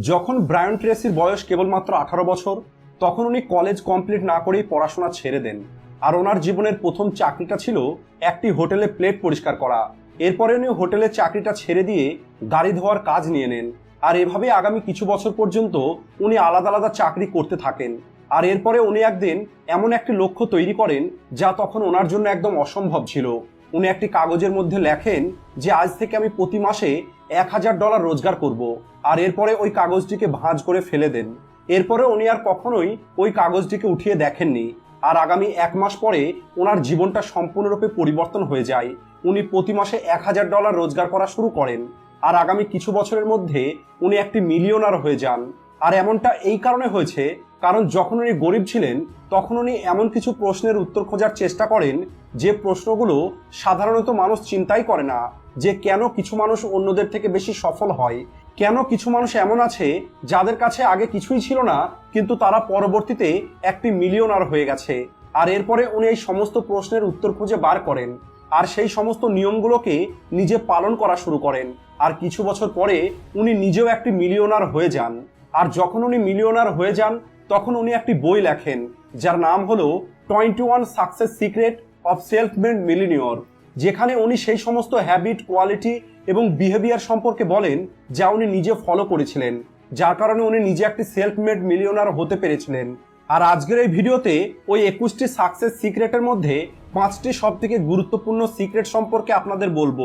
যখন ব্রায়ন ট্রেসির বয়স কেবলমাত্র আঠারো বছর, তখন উনি কলেজ কমপ্লিট না করেই পড়াশোনা ছেড়ে দেন। আর ওনার জীবনের প্রথম চাকরিটা ছিল একটি হোটেলে প্লেট পরিষ্কার করা। এরপরে উনি হোটেলের চাকরিটা ছেড়ে দিয়ে গাড়ি ধোয়ার কাজ নিয়ে নেন। আর এভাবে আগামী কিছু বছর পর্যন্ত উনি আলাদা আলাদা চাকরি করতে থাকেন। আর এরপরে উনি একদিন এমন একটি লক্ষ্য তৈরি করেন যা তখন ওনার জন্য একদম অসম্ভব ছিল। উনি একটি কাগজের মধ্যে লেখেন যে, আজ থেকে আমি প্রতি মাসে এক হাজার ডলার রোজগার করব, আর এরপরে ওই কাগজটিকে ভাঁজ করে ফেলে দেন। এরপরে উনি আর কখনোই ওই কাগজটিকে উঠিয়ে দেখেননি, আর আগামী এক মাস পরে ওনার জীবনটা সম্পূর্ণরূপে পরিবর্তন হয়ে যায়। উনি প্রতি মাসে এক হাজার ডলার রোজগার করা শুরু করেন, আর আগামী কিছু বছরের মধ্যে উনি একটি মিলিয়নার হয়ে যান। আর এমনটা এই কারণে হয়েছে, কারণ যখন উনি গরিব ছিলেন, তখন উনি এমন কিছু প্রশ্নের উত্তর খোঁজার চেষ্টা করেন, যে প্রশ্নগুলো সাধারণত মানুষ চিন্তাই করে না। যে কেন কিছু মানুষ অন্যদের থেকে বেশি সফল হয়? কেন কিছু মানুষ এমন আছে যাদের কাছে আগে কিছুই ছিল না, কিন্তু তারা পরবর্তীতে একটি মিলিয়নার হয়ে গেছে? আর এরপরে উনি এই সমস্ত প্রশ্নের উত্তর খুঁজে বার করেন। আর সেই সমস্ত নিয়মগুলোকে নিজে পালন করা শুরু করেন। আর কিছু বছর পরে উনি নিজেও একটি মিলিয়নার হয়ে যান। আর যখন উনি মিলিয়নার হয়ে যান, তখন উনি একটি বই লেখেন, যার নাম হলো twenty one success secret of self made millionaire. যেখানে উনি সেই সমস্ত হ্যাবিট কোয়ালিটি এবং বিহেভিয়ার সম্পর্কে বলেন, যা উনি নিজে ফলো করেছিলেন। যার কারণে উনি নিজে একটি সেলফ মেড মিলিয়নার হতে পেরেছিলেন। আর আজকের এই ভিডিওতে ওই একুশটি সাকসেস সিক্রেটের মধ্যে পাঁচটি সব থেকে গুরুত্বপূর্ণ সিক্রেট সম্পর্কে আপনাদের বলব,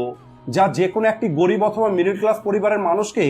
যা যে কোনো একটি গরিব অথবা মিডল ক্লাস পরিবারের মানুষকে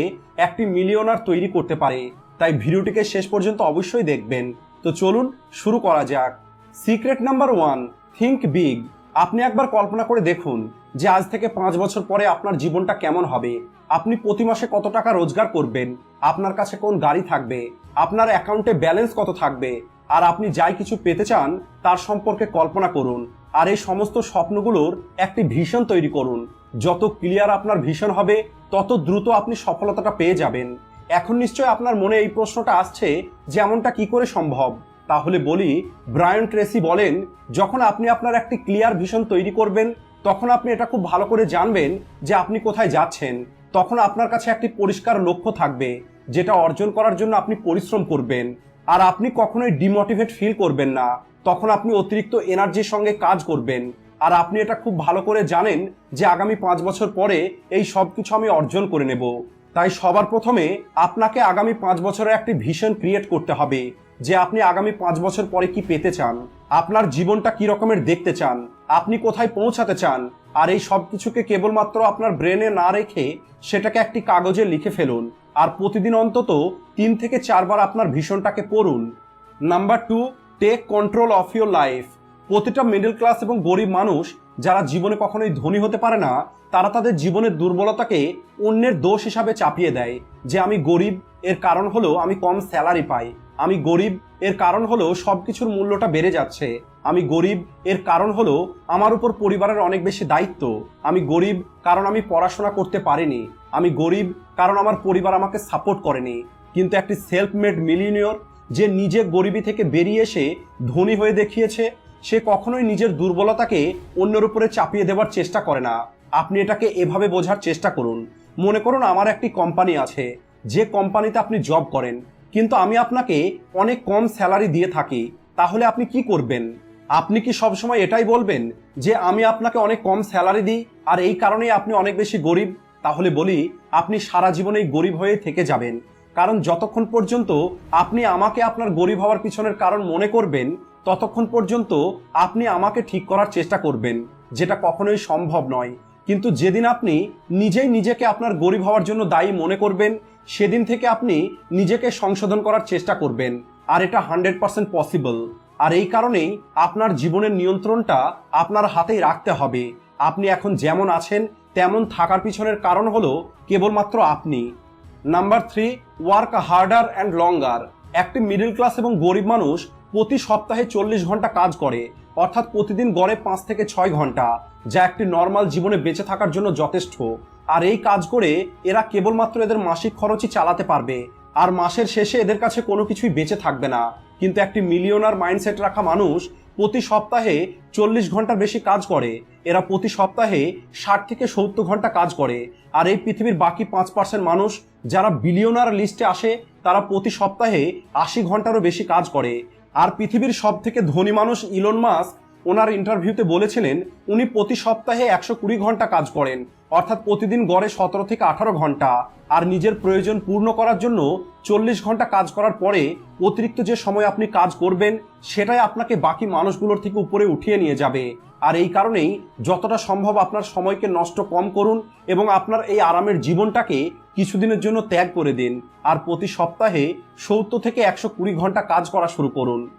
একটি মিলিয়নার তৈরি করতে পারে। তাই ভিডিওটিকে শেষ পর্যন্ত অবশ্যই দেখবেন। তো চলুন শুরু করা যাক। Secret number one think big আপনি একবার কল্পনা করে দেখুন যে আজ থেকে পাঁচ বছর পরে আপনার জীবনটা কেমন হবে। আপনি প্রতি মাসে কত টাকা রোজগার করবেন? আপনার কাছে কোন গাড়ি থাকবে? আপনার অ্যাকাউন্টে ব্যালেন্স কত থাকবে? আর আপনি যাই কিছু পেতে চান, তার সম্পর্কে কল্পনা করুন। আর এই সমস্ত স্বপ্নগুলোর একটি ভিশন তৈরি করুন। যত ক্লিয়ার আপনার ভিশন হবে, তত দ্রুত আপনি সফলতাটা পেয়ে যাবেন। এখন নিশ্চয় আপনার মনে এই প্রশ্নটা আসছে, যে এমনটা কি করে সম্ভব? তাহলে বলি, ব্রায়ন ট্রেসি বলেন, যখন আপনি আপনার একটি ক্লিয়ার ভিশন তৈরি করবেন, তখন আপনি এটা খুব ভালো করে জানবেন যে আপনি কোথায় যাচ্ছেন। তখন আপনার কাছে একটি পরিষ্কার লক্ষ্য থাকবে, যেটা অর্জন করার জন্য আপনি পরিশ্রম করবেন। আর আপনি কখনোই ডিমোটিভেট ফিল করবেন না। তখন আপনি অতিরিক্ত এনার্জির সঙ্গে কাজ করবেন। আর আপনি এটা খুব ভালো করে জানেন যে আগামী পাঁচ বছর পরে এই সব কিছু আমি অর্জন করে নেব। তাই সবার প্রথমে আপনাকে আগামী পাঁচ বছরের একটি ভিশন ক্রিয়েট করতে হবে। যে আপনি আগামী পাঁচ বছর পরে কি পেতে চান? আপনার জীবনটা কি রকমের দেখতে চান? আপনি কোথায় পৌঁছাতে চান? আর এই সব কিছুকে কেবলমাত্র আপনার ব্রেনে না রেখে সেটাকে একটি কাগজে লিখে ফেলুন। আর প্রতিদিন অন্তত তিন থেকে চারবার আপনার ভীষণটাকে পড়ুন। Number two take control of your life প্রতিটা মিডল ক্লাস এবং গরিব মানুষ যারা জীবনে কখনোই ধনী হতে পারে না, তারা তাদের জীবনের দুর্বলতাকে অন্যের দোষ হিসাবে চাপিয়ে দেয়। যে আমি গরিব, এর কারণ হলো আমি কম স্যালারি পাই। আমি গরিব, এর কারণ হলো সব কিছুর মূল্যটা বেড়ে যাচ্ছে। আমি গরিব, এর কারণ হলো আমার উপর পরিবারের অনেক বেশি দায়িত্ব। আমি গরিব, কারণ আমি পড়াশোনা করতে পারিনি। আমি গরিব, কারণ আমার পরিবার আমাকে সাপোর্ট করেনি। কিন্তু একটি সেলফ মেড মিলিনিয়র যে নিজে গরিবী থেকে বেরিয়ে এসে ধনী হয়ে দেখিয়েছে, সে কখনোই নিজের দুর্বলতাকে অন্যের উপরে চাপিয়ে দেওয়ার চেষ্টা করে না। আপনি এটাকে এভাবে বোঝার চেষ্টা করুন। মনে করুন আমার একটি কোম্পানি আছে। যে কোম্পানিতে আপনি জব করেন কিন্তু আমি আপনাকে অনেক কম স্যালারি দিয়ে থাকি, তাহলে আপনি কি করবেন? আপনি কি সবসময় এটাই বলবেন যে আমি আপনাকে অনেক কম স্যালারি দিই আর এই কারণেই আপনি অনেক বেশি গরিব? তাহলে বলি, আপনি সারা জীবনেই গরিব হয়ে থেকে যাবেন। কারণ যতক্ষণ পর্যন্ত আপনি আমাকে আপনার গরিব হওয়ার পিছনের কারণ মনে করবেন, ততক্ষণ পর্যন্ত আপনি আমাকে ঠিক করার চেষ্টা করবেন, যেটা কখনোই সম্ভব নয়। কিন্তু যেদিন আপনি নিজেই নিজেকে আপনার গরিব হওয়ার জন্য দায়ী মনে করবেন সেদিন থেকে আপনি নিজেকে সংশোধন করার চেষ্টা করবেন, আর এটা হান্ড্রেড পার্সেন্ট পসিবল। আর এই কারণেই আপনার জীবনের নিয়ন্ত্রণটা আপনার হাতেই রাখতে হবে। আপনি এখন যেমন আছেন, তেমন থাকার পিছনের কারণ হলো কেবলমাত্র আপনি। Number three, work harder and longer. একটি মিডল ক্লাস এবং গরিব মানুষ প্রতি সপ্তাহে চল্লিশ ঘণ্টা কাজ করে, অর্থাৎ প্রতিদিন গড়ে পাঁচ থেকে ছয় ঘণ্টা, যা একটি নর্মাল জীবনে বেঁচে থাকার জন্য যথেষ্ট। আর এই কাজ করে এরা কেবলমাত্র এদের মাসিক খরচই চালাতে পারবে। আর মাসের শেষে এদের কাছে কোনো কিছুই বেঁচে থাকবে না। কিন্তু একটি মিলিয়নার মাইন্ডসেট রাখা মানুষ প্রতি সপ্তাহে চল্লিশ ঘণ্টার বেশি কাজ করে। এরা প্রতি সপ্তাহে ষাট থেকে সত্তর ঘণ্টা কাজ করে। আর এই পৃথিবীর বাকি পাঁচ পার্সেন্ট মানুষ যারা বিলিয়নার লিস্টে আসে, তারা প্রতি সপ্তাহে আশি ঘন্টারও বেশি কাজ করে। আর পৃথিবীর সব থেকে ধনী মানুষ ইলন মাস্ক ওনার ইন্টারভিউতে বলেছিলেন, উনি প্রতি সপ্তাহে একশো কুড়ি ঘণ্টা কাজ করেন, অর্থাৎ প্রতিদিন গড়ে সতেরো থেকে আঠারো ঘণ্টা। আর নিজের প্রয়োজন পূর্ণ করার জন্য চল্লিশ ঘণ্টা কাজ করার পরে অতিরিক্ত যে সময় আপনি কাজ করবেন, সেটাই আপনাকে বাকি মানুষগুলোর থেকে উপরে উঠিয়ে নিয়ে যাবে। আর এই কারণেই যতটা সম্ভব আপনার সময়কে নষ্ট কম করুন এবং আপনার এই আরামের জীবনটাকে কিছুদিনের জন্য ত্যাগ করে দিন। আর প্রতি সপ্তাহে সত্তর থেকে একশো কুড়ি ঘণ্টা কাজ করা শুরু করুন।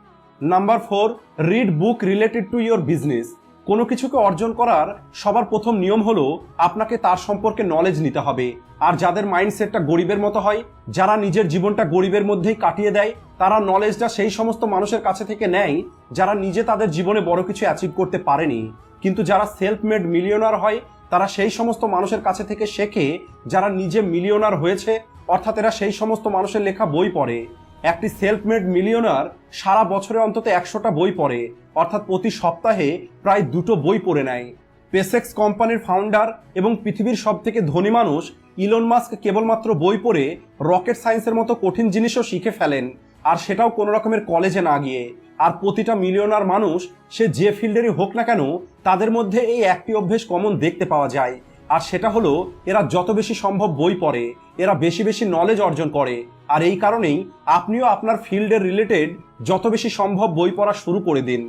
Number four read book related to your business কোনো কিছুকে অর্জন করার সবার প্রথম নিয়ম হলো আপনাকে তার সম্পর্কে নলেজ নিতে হবে। আর যাদের মাইন্ডসেটটা গরিবের মতো হয়, যারা নিজের জীবনটা গরিবের মধ্যেই কাটিয়ে দেয়, তারা নলেজটা সেই সমস্ত মানুষের কাছে থেকে নেয়, যারা নিজে তাদের জীবনে বড় কিছু অ্যাচিভ করতে পারেনি। কিন্তু যারা সেলফ মেড মিলিয়নার হয়, তারা সেই সমস্ত মানুষের কাছে থেকে শেখে, যারা নিজে মিলিয়নার হয়েছে, অর্থাৎ এরা সেই সমস্ত মানুষের লেখা বই পড়ে। একটি সেলফ মেড মিলিয়নার সারা বছরে অন্তত একশোটা বই পড়ে, অর্থাৎ প্রতি সপ্তাহে প্রায় দুটো বই পড়ে নেয়। পেসেক্স কোম্পানির ফাউন্ডার এবং পৃথিবীর সব থেকে ধনী মানুষ ইলন মাস্ক কেবলমাত্র বই পড়ে রকেট সায়েন্সের মতো কঠিন জিনিসও শিখে ফেলেন, আর সেটাও কোনো রকমের কলেজে না গিয়ে। আর প্রতিটা মিলিয়নার মানুষ, সে যে ফিল্ডেরই হোক না কেন, তাদের মধ্যে এই একটি অভ্যেস কমন দেখতে পাওয়া যায়। আর সেটা হলো, এরা যত বেশি সম্ভব বই পড়ে, এরা বেশি বেশি নলেজ অর্জন করে। আর এই কারণেই আপনিও আপনার ফিল্ডের রিলেটেড যত বেশি সম্ভব বই পড়া শুরু করে দিন।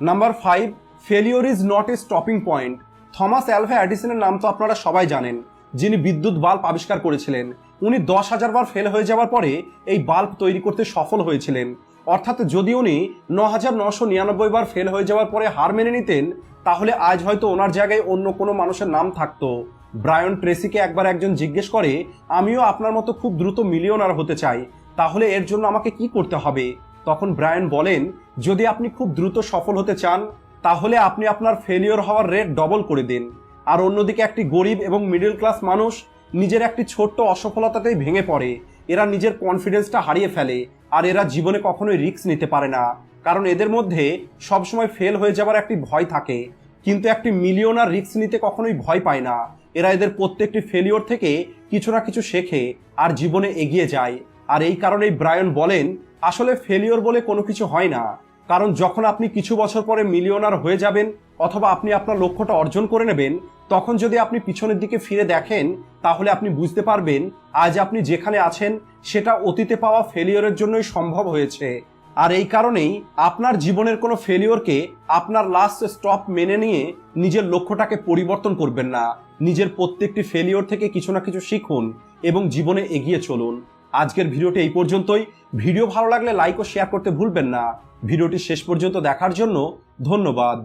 Number five failure is not a stopping point Thomas Alva অ্যাডিসনের নাম তো আপনারা সবাই জানেন, যিনি বিদ্যুৎ বাল্ব আবিষ্কার করেছিলেন। উনি দশ হাজার বার ফেল হয়ে যাওয়ার পরে এই বাল্ব তৈরি করতে সফল হয়েছিলেন। অর্থাৎ যদি উনি ন হাজার নশো নিরানব্বই বার ফেল হয়ে যাওয়ার পরে হার মেনে নিতেন, তাহলে আজ হয়তো ওনার জায়গায় অন্য কোনো মানুষের নাম থাকতো। ব্রায়ন ট্রেসিকে একবার একজন জিজ্ঞেস করে, আমিও আপনার মতো খুব দ্রুত মিলিয়নার হতে চাই, তাহলে এর জন্য আমাকে কি করতে হবে? তখন ব্রায়ন বলেন, যদি আপনি খুব দ্রুত সফল হতে চান, তাহলে আপনি আপনার ফেলিওর হওয়ার রেট ডবল করে দিন। আর অন্যদিকে একটি গরিব এবং মিডল ক্লাস মানুষ নিজের একটি ছোট্ট অসফলতাতেই ভেঙে পড়ে। এরা নিজের কনফিডেন্সটা হারিয়ে ফেলে আর এরা জীবনে কখনোই রিস্ক নিতে পারে না। কারণ এদের মধ্যে সবসময় ফেল হয়ে যাবার একটি ভয় থাকে। কিন্তু একটি মিলিয়নার রিস্ক নিতে কখনোই ভয় পায় না। এরা এদের প্রত্যেকটি ফেলিওর থেকে কিছু না কিছু শেখে আর জীবনে এগিয়ে যায়। আর এই কারণেই ব্রায়ন বলেন, আসলে ফেলিওর বলে কোনো কিছু হয় না। কারণ যখন আপনি কিছু বছর পরে মিলিয়নার হয়ে যাবেন অথবা আপনি আপনার লক্ষ্যটা অর্জন করে নেবেন তখন যদি আপনি পিছনের দিকে ফিরে দেখেন, তাহলে আপনি বুঝতে পারবেন, আজ আপনি যেখানে আছেন, সেটা অতীতে পাওয়া ফেলিওরের জন্যই সম্ভব হয়েছে। আর এই কারণেই আপনার জীবনের কোনো ফেলিওরকে আপনার লাস্ট স্টপ মেনে নিয়ে নিজের লক্ষ্যটাকে পরিবর্তন করবেন না। নিজের প্রত্যেকটি ফেলিওর থেকে কিছু না কিছু শিখুন এবং জীবনে এগিয়ে চলুন। আজকের ভিডিওটি এই পর্যন্তই। ভিডিও ভালো লাগলে লাইক ও শেয়ার করতে ভুলবেন না। ভিডিওটি শেষ পর্যন্ত দেখার জন্য ধন্যবাদ।